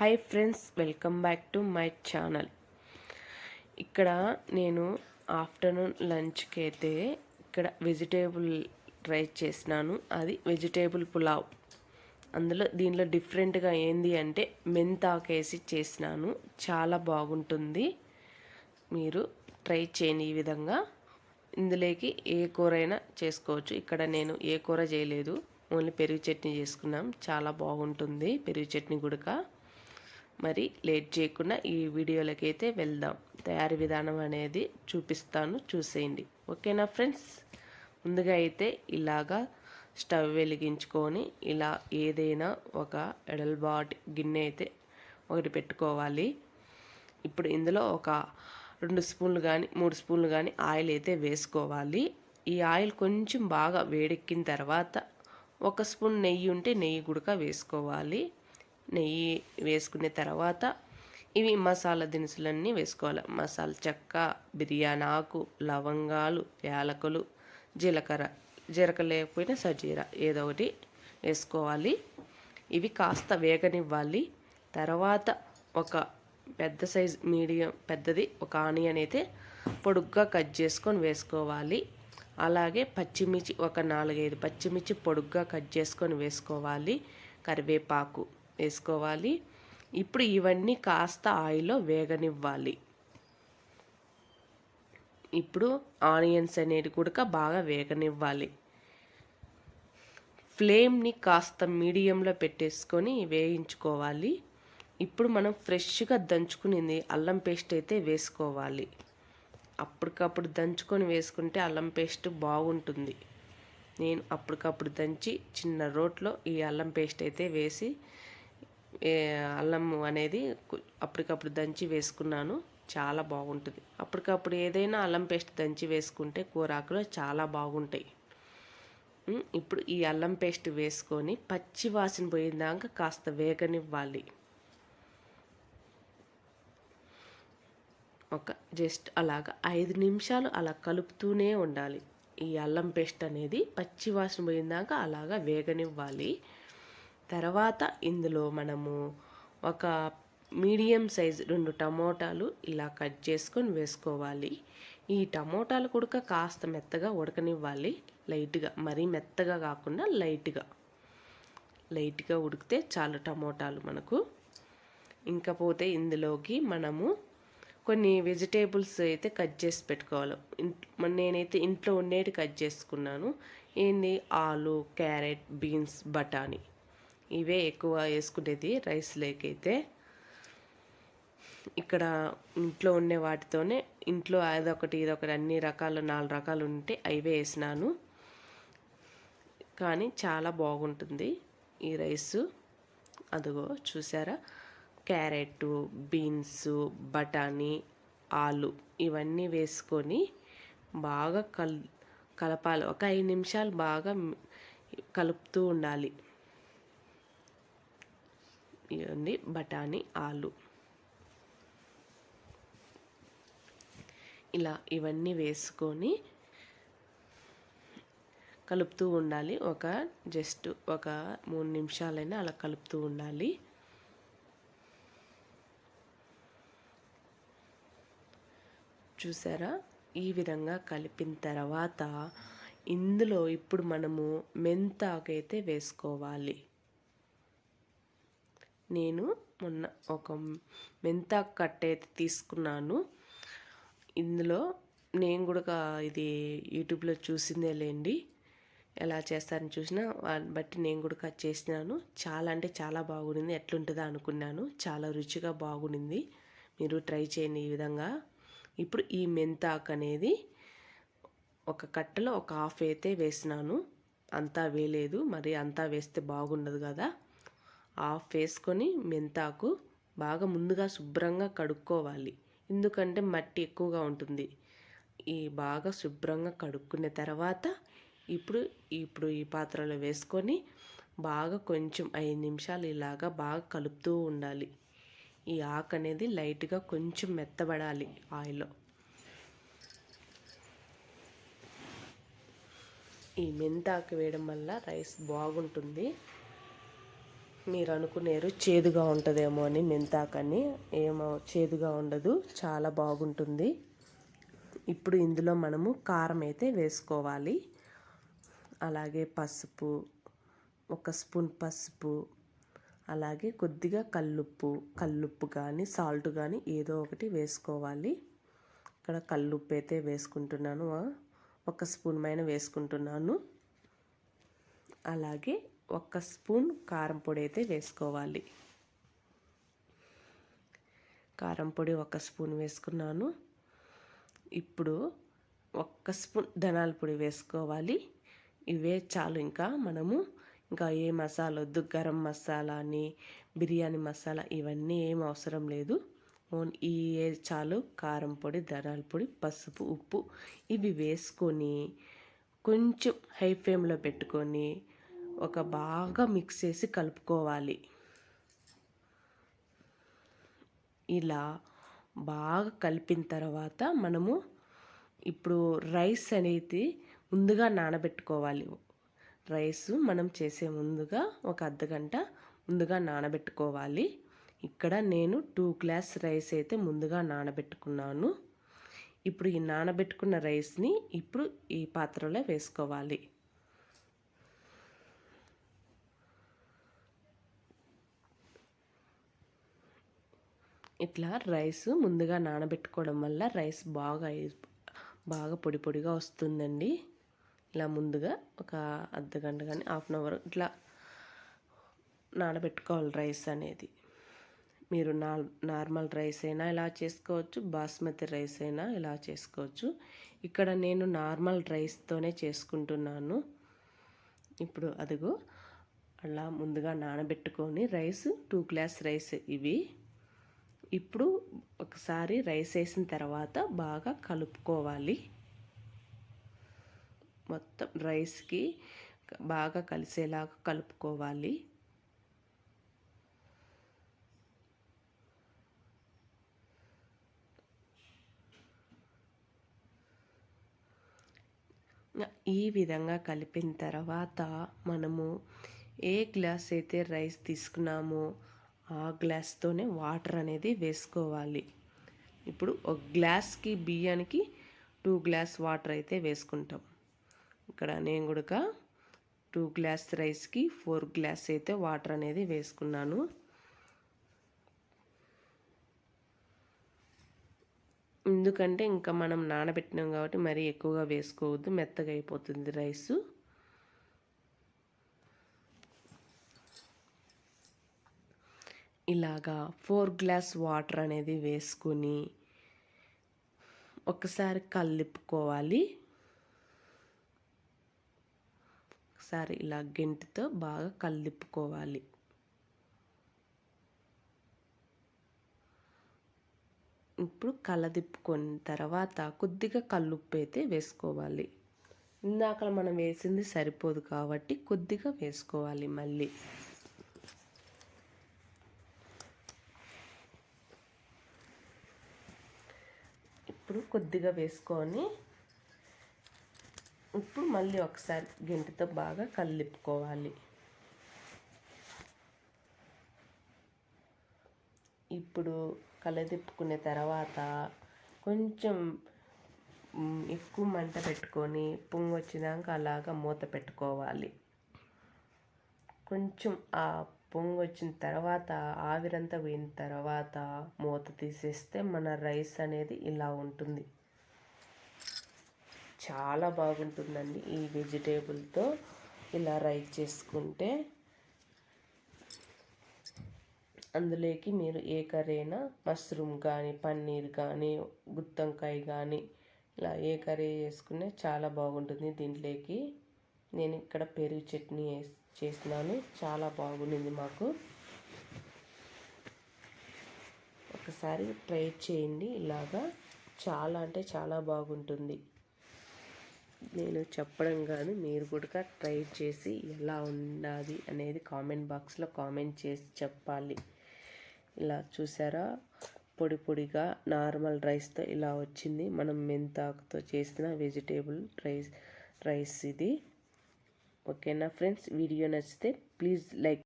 Hi friends welcome back to my channel. ఇక్కడ నేను afternoon లంచ్కి అయితే ఇక్కడ వెజిటేబుల్ ట్రై చేసినాను. అది వెజిటేబుల్ పులావ్. అందులో దీనిలో డిఫరెంట్గా ఏంది అంటే మెంతాకేసి చేసినాను. చాలా బాగుంటుంది. మీరు ట్రై చేయని ఈ విధంగా. ఇందులోకి ఏ కూర అయినా చేసుకోవచ్చు. ఇక్కడ నేను ఏ కూర చేయలేదు. ఓన్లీ పెరుగు చట్నీ చేసుకున్నాం. చాలా బాగుంటుంది పెరుగు చట్నీ గుడక. మరి లేట్ చేయకుండా ఈ వీడియోలకి అయితే వెళ్దాం. తయారీ విధానం అనేది చూపిస్తాను చూసేయండి. ఓకేనా ఫ్రెండ్స్? ముందుగా అయితే ఇలాగా స్టవ్ వెలిగించుకొని ఇలా ఏదైనా ఒక ఎడల్బాటి గిన్నె అయితే ఒకటి పెట్టుకోవాలి. ఇప్పుడు ఇందులో ఒక రెండు స్పూన్లు కానీ మూడు స్పూన్లు కానీ ఆయిల్ అయితే వేసుకోవాలి. ఈ ఆయిల్ కొంచెం బాగా వేడెక్కిన తర్వాత ఒక స్పూన్ నెయ్యి ఉంటే నెయ్యి గుడక వేసుకోవాలి. నెయ్యి వేసుకున్న తర్వాత ఇవి మసాలా దినుసులన్నీ వేసుకోవాలి. మసాలా చెక్క బిర్యానీ ఆకు లవంగాలు యాలకులు జీలకర్ర. జీలకర్ర లేకపోయినా సజీర ఏదో ఒకటి వేసుకోవాలి. ఇవి కాస్త వేగనివ్వాలి. తర్వాత ఒక పెద్ద సైజ్ మీడియం పెద్దది ఒక ఆనియన్ అయితే పొడుగ్గా కట్ చేసుకొని వేసుకోవాలి. అలాగే పచ్చిమిర్చి ఒక నాలుగైదు పచ్చిమిర్చి పొడుగ్గా కట్ చేసుకొని వేసుకోవాలి. కరివేపాకు వేసుకోవాలి. ఇప్పుడు ఇవన్నీ కాస్త ఆయిల్లో వేగనివ్వాలి. ఇప్పుడు ఆనియన్స్ అనేది కూడా బాగా వేగనివ్వాలి. ఫ్లేమ్ని కాస్త మీడియంలో పెట్టేసుకొని వేయించుకోవాలి. ఇప్పుడు మనం ఫ్రెష్గా దంచుకునేది అల్లం పేస్ట్ అయితే వేసుకోవాలి. అప్పటికప్పుడు దంచుకొని వేసుకుంటే అల్లం పేస్ట్ బాగుంటుంది. నేను అప్పటికప్పుడు దంచి చిన్న రోట్లో ఈ అల్లం పేస్ట్ అయితే వేసి అల్లం అనేది అప్పటికప్పుడు దంచి వేసుకున్నాను. చాలా బాగుంటుంది. అప్పటికప్పుడు ఏదైనా అల్లం పేస్ట్ దంచి వేసుకుంటే కూరాకులు చాలా బాగుంటాయి. ఇప్పుడు ఈ అల్లం పేస్ట్ వేసుకొని పచ్చి వాసన పోయిందాక కాస్త వేగనివ్వాలి. ఒక జస్ట్ అలాగ ఐదు నిమిషాలు అలా కలుపుతూనే ఉండాలి. ఈ అల్లం పేస్ట్ అనేది పచ్చి వాసన పోయిందాక అలాగా వేగనివ్వాలి. తర్వాత ఇందులో మనము ఒక మీడియం సైజ్ రెండు టమోటాలు ఇలా కట్ చేసుకొని వేసుకోవాలి. ఈ టమోటాలు కూడా కాస్త మెత్తగా ఉడకనివ్వాలి. లైట్గా మరీ మెత్తగా కాకుండా లైట్గా. లైట్గా ఉడికితే చాలు టమోటాలు మనకు. ఇంకా పోతే ఇందులోకి మనము కొన్ని వెజిటేబుల్స్ అయితే కట్ చేసి పెట్టుకోవాలి. నేనైతే ఇంట్లో ఉండేటి కట్ చేసుకున్నాను. ఏంది? ఆలు క్యారెట్ బీన్స్ బఠానీ. ఇవే ఎక్కువ వేసుకునేది రైస్ లేకైతే. ఇక్కడ ఇంట్లో ఉండే వాటితోనే ఇంట్లో అదొకటి ఇదొకటి అన్ని రకాలు నాలుగు రకాలు ఉంటే అవే వేసినాను. కానీ చాలా బాగుంటుంది ఈ రైస్. అదిగో చూసారా? క్యారెట్ బీన్స్ బఠానీ ఆలు ఇవన్నీ వేసుకొని బాగా కల్ కలపాలి. ఒక ఐదు నిమిషాలు బాగా కలుపుతూ ఉండాలి. ఉంది బఠానీ ఆలు. ఇలా ఇవన్నీ వేసుకొని కలుపుతూ ఉండాలి. ఒక జస్ట్ ఒక మూడు నిమిషాలైనా అలా కలుపుతూ ఉండాలి. చూసారా? ఈ విధంగా కలిపిన తర్వాత ఇందులో ఇప్పుడు మనము మెంతాకైతే వేసుకోవాలి. నేను మొన్న ఒక మెంతాకు కట్ట అయితే తీసుకున్నాను. ఇందులో నేను కూడా ఇది యూట్యూబ్లో చూసిందే లేండి ఎలా చేస్తారని చూసినా వాటిని బట్టి నేను కూడా కట్ చేసినాను. చాలా అంటే చాలా బాగుండింది. ఎట్లుంటుందో అనుకున్నాను. చాలా రుచిగా బాగుండింది. మీరు ట్రై చేయండి ఈ విధంగా. ఇప్పుడు ఈ మెంతాకు అనేది ఒక కట్టలో ఒక హాఫ్ అయితే వేసినాను. అంతా వేయలేదు. మరి అంతా వేస్తే బాగుండదు కదా. ఆఫ్ వేసుకొని మెంతాకు బాగా ముందుగా శుభ్రంగా కడుక్కోవాలి. ఎందుకంటే మట్టి ఎక్కువగా ఉంటుంది. ఈ బాగా శుభ్రంగా కడుక్కున్న తర్వాత ఇప్పుడు ఇప్పుడు ఈ పాత్రలో వేసుకొని బాగా కొంచెం ఐదు నిమిషాలు ఇలాగా బాగా కలుపుతూ ఉండాలి. ఈ ఆకు అనేది లైట్గా కొంచెం మెత్తబడాలి ఆయిల్లో. ఈ మెంతాకు వేయడం వల్ల రైస్ బాగుంటుంది. మీరు అనుకునేరు చేదుగా ఉంటుందేమో అని మెంతాకని. ఏమో చేదుగా ఉండదు చాలా బాగుంటుంది. ఇప్పుడు ఇందులో మనము కారం అయితే వేసుకోవాలి. అలాగే పసుపు ఒక స్పూన్ పసుపు అలాగే కొద్దిగా కల్లుప్పు కల్లుప్పు కానీ సాల్ట్ కానీ ఏదో ఒకటి వేసుకోవాలి. ఇక్కడ కల్లుప్పు అయితే వేసుకుంటున్నాను ఒక స్పూన్ పైన వేసుకుంటున్నాను. అలాగే ఒక స్పూన్ కారం పొడి అయితే వేసుకోవాలి. కారం పొడి ఒక స్పూన్ వేసుకున్నాను. ఇప్పుడు ఒక్క స్పూన్ ధనాల పొడి వేసుకోవాలి. ఇవే చాలు ఇంకా మనము. ఇంకా ఏ మసాలా వద్దు గరం మసాలా అని బిర్యానీ మసాలా ఇవన్నీ ఏం అవసరం లేదు. ఓన్ ఈ చాలు కారం పొడి ధనాల పొడి పసుపు ఉప్పు ఇవి వేసుకొని కొంచెం హై ఫ్లేమ్లో పెట్టుకొని ఒక బాగా మిక్స్ చేసి కలుపుకోవాలి. ఇలా బాగా కలిపిన తర్వాత మనము ఇప్పుడు రైస్ అనేది ముందుగా నానబెట్టుకోవాలి. రైస్ మనం చేసే ముందుగా ఒక అర్ధగంట ముందుగా నానబెట్టుకోవాలి. ఇక్కడ నేను టూ గ్లాస్ రైస్ అయితే ముందుగా నానబెట్టుకున్నాను. ఇప్పుడు ఈ నానబెట్టుకున్న రైస్ని ఇప్పుడు ఈ పాత్రలో వేసుకోవాలి. ఇట్లా రైస్ ముందుగా నానబెట్టుకోవడం వల్ల రైస్ బాగా బాగా పొడి పొడిగా వస్తుందండి. ఇలా ముందుగా ఒక అర్ధ గంట కానీ హాఫ్ అన్ అవర్ ఇట్లా నానబెట్టుకోవాలి రైస్ అనేది. మీరు నా నార్మల్ రైస్ అయినా ఇలా చేసుకోవచ్చు బాస్మతి రైస్ అయినా ఇలా చేసుకోవచ్చు. ఇక్కడ నేను నార్మల్ రైస్తోనే చేసుకుంటున్నాను. ఇప్పుడు అదిగో అలా ముందుగా నానబెట్టుకొని రైస్ టూ గ్లాస్ రైస్ ఇవి ఇప్పుడు ఒకసారి రైస్ వేసిన తర్వాత బాగా కలుపుకోవాలి. మొత్తం రైస్కి బాగా కలిసేలాగా కలుపుకోవాలి. ఈ విధంగా కలిపిన తర్వాత మనము ఏ గ్లాస్ అయితే రైస్ తీసుకున్నామో ఆ గ్లాస్తోనే వాటర్ అనేది వేసుకోవాలి. ఇప్పుడు ఒక గ్లాస్కి బియ్యానికి టూ గ్లాస్ వాటర్ అయితే వేసుకుంటాం. ఇక్కడ నేను కూడా టూ గ్లాస్ రైస్కి ఫోర్ గ్లాస్ అయితే వాటర్ అనేది వేసుకున్నాను. ఎందుకంటే ఇంకా మనం నానబెట్టినాం కాబట్టి మరీ ఎక్కువగా వేసుకోవద్దు మెత్తగా అయిపోతుంది రైసు. ఇలాగా ఫోర్ గ్లాస్ వాటర్ అనేది వేసుకుని ఒకసారి కలిపుకోవాలి ఒకసారి ఇలా గెంటితో బాగా కలిపుకోవాలి ఇప్పుడు కలదిప్పుకున్న తర్వాత కొద్దిగా కల్లుప్పు అయితే వేసుకోవాలి. ఇందాక మనం వేసింది సరిపోదు కాబట్టి కొద్దిగా వేసుకోవాలి మళ్ళీ. ఇప్పుడు కొద్దిగా వేసుకొని ఇప్పుడు మళ్ళీ ఒకసారి గెంటితో బాగా కలిపుకోవాలి. ఇప్పుడు కలదిప్పుకునే తర్వాత కొంచెం ఎక్కువ మంట పెట్టుకొని పొంగు వచ్చినాక అలాగా మూత పెట్టుకోవాలి. కొంచెం ఆ పొంగు వచ్చిన తర్వాత ఆవిరంతా పోయిన తర్వాత మూత తీసేస్తే మన రైస్ అనేది ఇలా ఉంటుంది. చాలా బాగుంటుందండి ఈ వెజిటేబుల్తో ఇలా రైస్ చేసుకుంటే. అందులోకి మీరు ఏ కర్రీ అయినా మష్రూమ్ కానీ పన్నీర్ కానీ గుత్తంకాయ కానీ ఇలా ఏ కర్రీ చేసుకునే చాలా బాగుంటుంది దీంట్లోకి. నేను ఇక్కడ పెరుగు చట్నీ చేసినాను చాలా బాగుండింది మాకు. ఒకసారి ట్రై చేయండి. ఇలాగా చాలా అంటే చాలా బాగుంటుంది. నేను చెప్పడం కాదు మీరు కూడా ట్రై చేసి ఎలా ఉండాలి అనేది కామెంట్ బాక్స్లో కామెంట్ చేసి చెప్పాలి. ఇలా చూసారా? పొడి పొడిగా నార్మల్ రైస్తో ఇలా వచ్చింది. మనం మెంతాకుతో చేసిన వెజిటేబుల్ రైస్ రైస్ ఇది. ఓకేనా? ఫ్రెండ్స్ వీడియో నచ్చితే ప్లీజ్ లైక్